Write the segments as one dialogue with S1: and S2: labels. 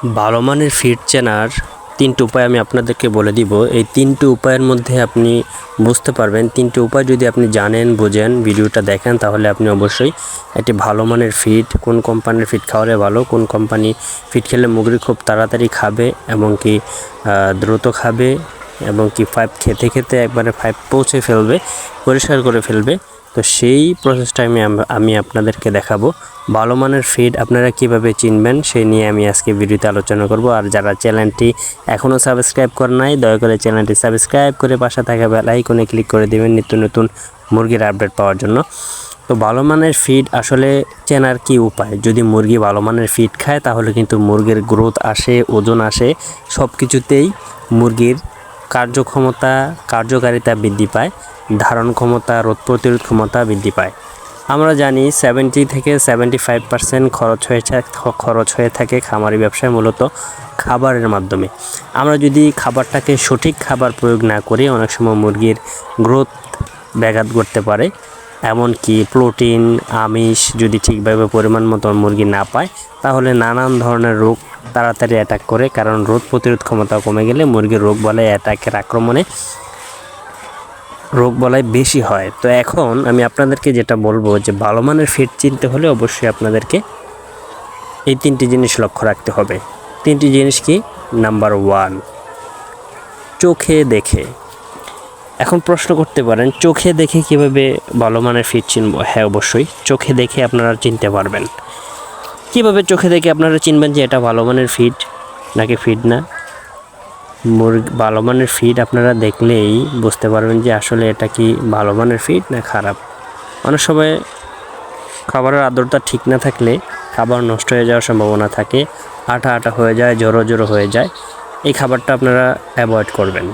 S1: ভালো মানের ফিড চেনার তিনটি উপায় আমি আপনাদেরকে বলে দিব। এই তিনটি উপায়ের মধ্যে আপনি বুঝতে পারবেন, তিনটি উপায় যদি আপনি জানেন, বোঝেন, ভিডিওটা দেখেন, তাহলে আপনি অবশ্যই একটি ভালো মানের ফিড কোন কোম্পানির ফিড খাওয়ালে ভালো, কোন কোম্পানি ফিড খেলে মুগরি খুব তাড়াতাড়ি খাবে, এবং কি দ্রুত খাবে, এবং কি ফাইভ খেতে খেতে একবারে ফাইভ পৌঁছে ফেলবে, পরিষ্কার করে ফেলবে। তো সেই প্রসেসটা আমি আমি আপনাদেরকে দেখাবো। ভালো মানের ফিড আপনারা কীভাবে চিনবেন, সেই নিয়ে আমি আজকে ভিডিওতে আলোচনা করব। আর যারা চ্যানেলটি এখনও সাবস্ক্রাইব করে নাই, দয়া করে চ্যানেলটি সাবস্ক্রাইব করে পাশে থাকা বেল আইকনে ক্লিক করে দেবেন নিত্য নতুন মুরগির আপডেট পাওয়ার জন্য। তো ভালো মানের ফিড আসলে চেনার কি উপায়? যদি মুরগি ভালো মানের ফিড খায়, তাহলে কিন্তু মুরগির গ্রোথ আসে, ওজন আসে। সব কিছুতেই মুরগির কার্যক্ষমতা, কার্যকারিতা বৃদ্ধি পায়। ধারণ ক্ষমতা, রোধ প্রতিরোধ ক্ষমতা বৃদ্ধি পায়। আমরা জানি সেভেন্টি থেকে সেভেন্টি ফাইভ পার্সেন্ট খরচ হয়ে থা- খরচ হয়ে থাকে খামারি ব্যবসায় মূলত খাবারের মাধ্যমে। আমরা যদি খাবারটাকে সঠিক খাবার প্রয়োগ না করি, অনেক সময় মুরগির গ্রোথ ব্যাঘাত করতে পারে। এমনকি প্রোটিন, আমিষ যদি ঠিকভাবে পরিমাণ মতো মুরগি না পায়, তাহলে নানান ধরনের রোগ তাড়াতাড়ি অ্যাটাক করে, কারণ রোগ প্রতিরোধ ক্ষমতা কমে গেলে মুরগির রোগ বলে অ্যাটাকের আক্রমণে রোগ বলায় বেশি হয়। তো এখন আমি আপনাদেরকে যেটা বলব যে ভালো মানের ফিট চিনতে হলে অবশ্যই আপনাদেরকে এই তিনটি জিনিস লক্ষ্য রাখতে হবে। তিনটি জিনিস কি? নাম্বার ওয়ান চোখে দেখে। এখন প্রশ্ন করতে পারেন, চোখে দেখে কীভাবে ভালো মানের ফিট চিনব? হ্যাঁ অবশ্যই। চোখে দেখে আপনারা চিনতে পারবেন। কীভাবে চোখে দেখে আপনারা চিনবেন যে এটা ভালো মানের ফিট নাকি ফিট না? মুরগি, ভালো মানের ফিড আপনারা দেখলেই বুঝতে পারবেন যে আসলে এটা কি ভালো মানের ফিড না খারাপ। অনেক সময় খাবারের আর্দ্রতা ঠিক না থাকলে খাবার নষ্ট হয়ে যাওয়ার সম্ভাবনা থাকে, আটা আটা হয়ে যায় জড়ো জড়ো হয়ে যায়, এই খাবারটা আপনারা অ্যাভয়েড করবেন।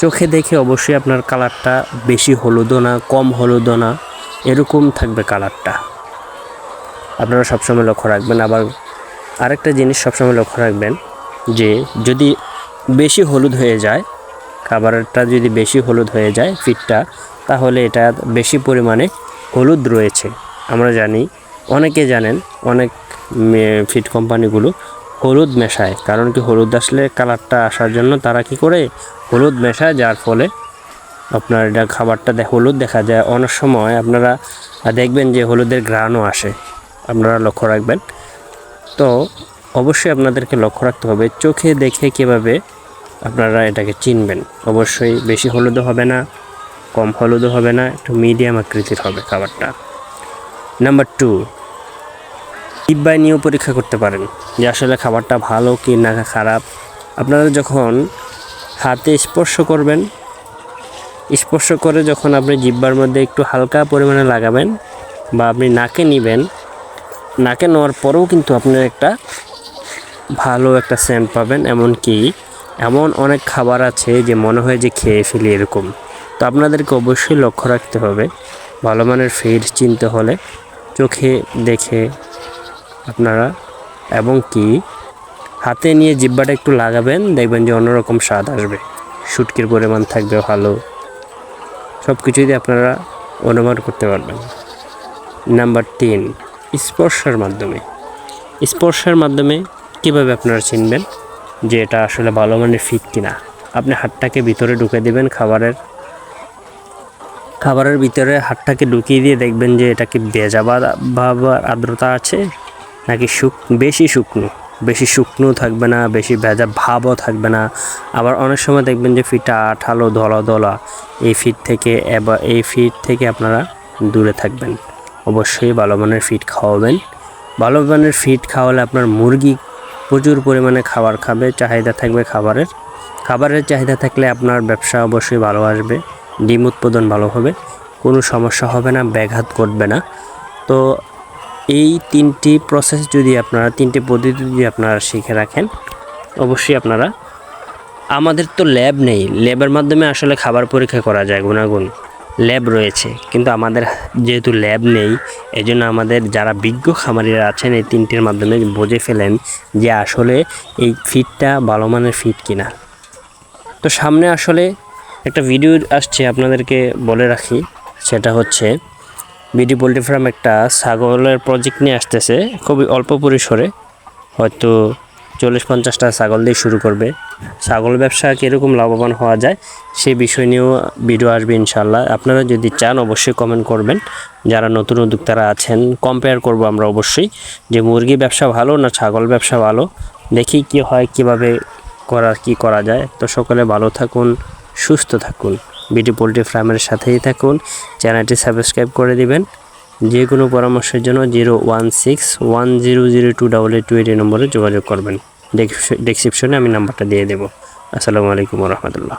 S1: চোখে দেখে অবশ্যই আপনার কালারটা বেশি হলুদও না, কম হলুদও না, এরকম থাকবে কালারটা। আপনারা সবসময় লক্ষ্য রাখবেন, আবার আরেকটা জিনিস সবসময় লক্ষ্য রাখবেন যে যদি বেশি হলুদ হয়ে যায়, খাবারটা যদি বেশি হলুদ হয়ে যায় ফিটটা, তাহলে এটা বেশি পরিমাণে হলুদ রয়েছে। আমরা জানি, অনেকে জানেন, অনেক ফিট কোম্পানিগুলো হলুদ মেশায়। কারণ কি হলুদ আসলে কালারটা আসার জন্য তারা কি করে? হলুদ মেশায়, যার ফলে আপনার এটা খাবারটা হলুদ দেখা যায়। অনেক সময় আপনারা দেখবেন যে হলুদের ঘ্রাণও আসে। আপনারা লক্ষ্য রাখবেন। তো অবশ্যই আপনাদেরকে লক্ষ্য রাখতে হবে, চোখে দেখে কীভাবে আপনারা এটাকে চিনবেন। অবশ্যই বেশি হলুদও হবে না, কম হলুদও হবে না, একটু মিডিয়াম আকৃতির হবে খাবারটা। নাম্বার টু ডিব্বায় নিয়েও পরীক্ষা করতে পারেন যে আসলে খাবারটা ভালো কি না খারাপ। আপনারা যখন হাতে স্পর্শ করবেন, স্পর্শ করে যখন আপনি জিব্বার মধ্যে একটু হালকা পরিমাণে লাগাবেন বা আপনি নাকে নিবেন, নাকে নেওয়ার পরেও কিন্তু আপনার একটা ভালো একটা সেন্ট পাবেন, এমনকি এমন অনেক খাবার আছে যে মনে হয় যে খেয়ে ফেলি এরকম। তো আপনাদেরকে অবশ্যই লক্ষ্য রাখতে হবে, ভালো মানের ফিড চিনতে হলে চোখে দেখে আপনারা, এবং কি হাতে নিয়ে জিব্বাটা একটু লাগাবেন, দেখবেন যে অন্যরকম স্বাদ আসবে। শুটকির পরিমাণ থাকবে ভালো। সব কিছুই আপনারা অনুমান করতে পারবেন। নাম্বার তিন, স্পর্শের মাধ্যমে। স্পর্শের মাধ্যমে কীভাবে আপনারা চিনবেন যে এটা আসলে ভালো মানের ফিট কিনা? আপনি হাতটাকে ভিতরে ঢুকে দেবেন খাবারের খাবারের ভিতরে হাতটাকে ঢুকিয়ে দিয়ে দেখবেন যে এটা কি ভেজা বা বা বা আর্দ্রতা আছে নাকি শুক, বেশি শুকনো? বেশি শুকনো থাকবে না, বেশি ভেজা ভাবও থাকবে না। আবার অনেক সময় দেখবেন যে ফিটটা আঠালো, ধলা ধলা। এই ফিট থেকে এবার এই ফিট থেকে আপনারা দূরে থাকবেন। অবশ্যই ভালো মানের ফিট খাওয়াবেন। ভালো মানের ফিট খাওয়ালে আপনার মুরগি প্রচুর পরিমাণে খাবার খাবে, চাহিদা থাকবে খাবারের। খাবারের চাহিদা থাকলে আপনার ব্যবসা অবশ্যই ভালো আসবে, ডিম উৎপাদন ভালো হবে, কোনো সমস্যা হবে না, ব্যাঘাত ঘটবে না। তো এই তিনটি প্রসেস যদি আপনারা, তিনটি পদ্ধতি যদি আপনারা শিখে রাখেন, অবশ্যই আপনারা, আমাদের তো ল্যাব নেই ল্যাবের মাধ্যমে আসলে খাবার পরীক্ষা করা যায় গুণাগুণ। ল্যাব রয়েছে। কিন্তু আমাদের যেহেতু ল্যাব নেই, এজন্য আমাদের যারা বিজ্ঞ খামারিরা আছেন, এই তিনটির মাধ্যমে বুঝে ফেলেন যে আসলে এই ফিটটা ভালো মানের ফিট কিনা। তো সামনে আসলে একটা ভিডিও আসছে আপনাদেরকে বলে রাখি। সেটা হচ্ছে, বিডি পোলট্রি ফার্ম একটা ছাগলের প্রজেক্ট নিয়ে আসতেছে, খুবই অল্প পরিসরে। হয়তো চল্লিশ পঞ্চাশটা ছাগল দিয়ে শুরু করবে। ছাগল ব্যবসা কীরকম লাভবান হওয়া যায় সেই বিষয় নিয়েও ভিডিও আসবে ইনশাল্লাহ আপনারা যদি চান অবশ্যই কমেন্ট করবেন। যারা নতুন উদ্যোক্তারা আছেন কম্পেয়ার করব আমরা অবশ্যই যে মুরগি ব্যবসা ভালো না ছাগল ব্যবসা ভালো। দেখি কি হয়, কীভাবে করা, কি করা যায়। তো সকলে ভালো থাকুন, সুস্থ থাকুন। বিটি পোলট্রি ফার্মের সাথেই থাকুন। চ্যানেলটি সাবস্ক্রাইব করে দিবেন। যে কোনো পরামর্শের জন্য zero one six one zero zero two double eight two eight এই নম্বরে যোগাযোগ করবেন। ডেসক্রিপশনে আমি নাম্বারটা দিয়ে দেবো। আসসালামু আলাইকুম রহমতুল্লাহ।